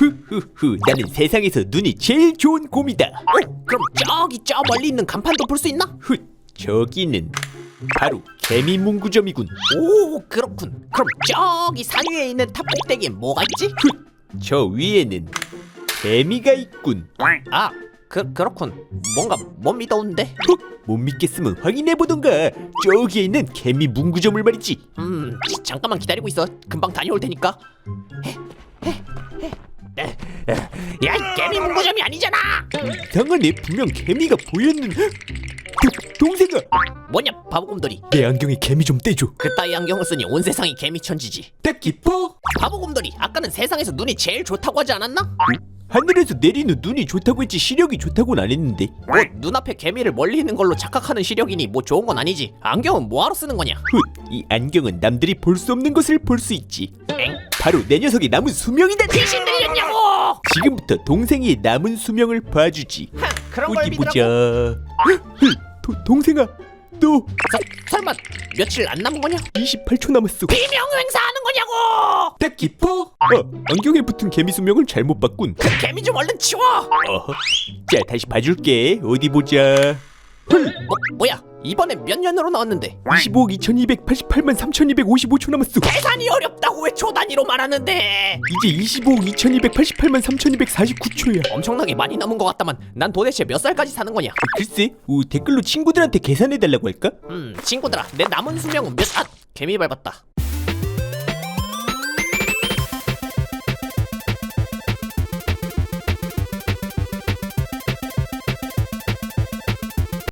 후후후 나는 세상에서 눈이 제일 좋은 곰이다. 어, 그럼 저기 저 멀리 있는 간판도 볼 수 있나? 훗 저기는 바로 개미 문구점이군. 오 그렇군. 그럼 저기 산 위에 있는 탑 꼭대기엔 뭐가 있지? 훗 저 위에는 개미가 있군. 아 그, 그렇군. 뭔가 못 믿어온데? 헉, 못 믿겠으면 확인해보던가. 저기에 있는 개미 문구점을 말이지. 음 잠깐만 기다리고 있어. 금방 다녀올 테니까 야 이 개미 문구점이 아니잖아. 이상하네. 분명 개미가 보였는데 도, 동생아. 뭐냐 바보곰돌이. 내 안경에 개미 좀 떼줘. 그따위 안경을 쓰니 온 세상이 개미 천지지. 딱 깊어? 바보곰돌이 아까는 세상에서 눈이 제일 좋다고 하지 않았나? 하늘에서 내리는 눈이 좋다고 했지 시력이 좋다고는 안 했는데. 뭐 눈앞에 개미를 멀리 있는 걸로 착각하는 시력이니 뭐 좋은 건 아니지. 안경은 뭐하러 쓰는 거냐? 훗이 안경은 남들이 볼 수 없는 것을 볼 수 있지. 엥? 바로 내 녀석의 남은 수명이다. 귀신 들렸냐고 지금부터 동생의 남은 수명을 봐주지. 하, 그런 걸 어디 믿으라고? 보자. 헐, 도, 동생아 너 서, 설마 며칠 안 남은 거냐? 28초 남았어. 비명 행사하는 거냐고! 딱 깊어? 어 안경에 붙은 개미 수명을 잘못 봤군 그 개미 좀 얼른 치워! 어허. 자 다시 봐줄게. 어디 보자 헐 뭐, 뭐야? 이번에 몇 년으로 나왔는데? 25억 2288만 3255초 남았어 계산이 어렵다고 왜 초 단위로 말하는데? 이제 25억 2288만 3249초야. 엄청나게 많이 남은 것 같다만 난 도대체 몇 살까지 사는 거냐? 글쎄 오, 댓글로 친구들한테 계산해달라고 할까? 음 친구들아 내 남은 수명은 몇... 아 개미 밟았다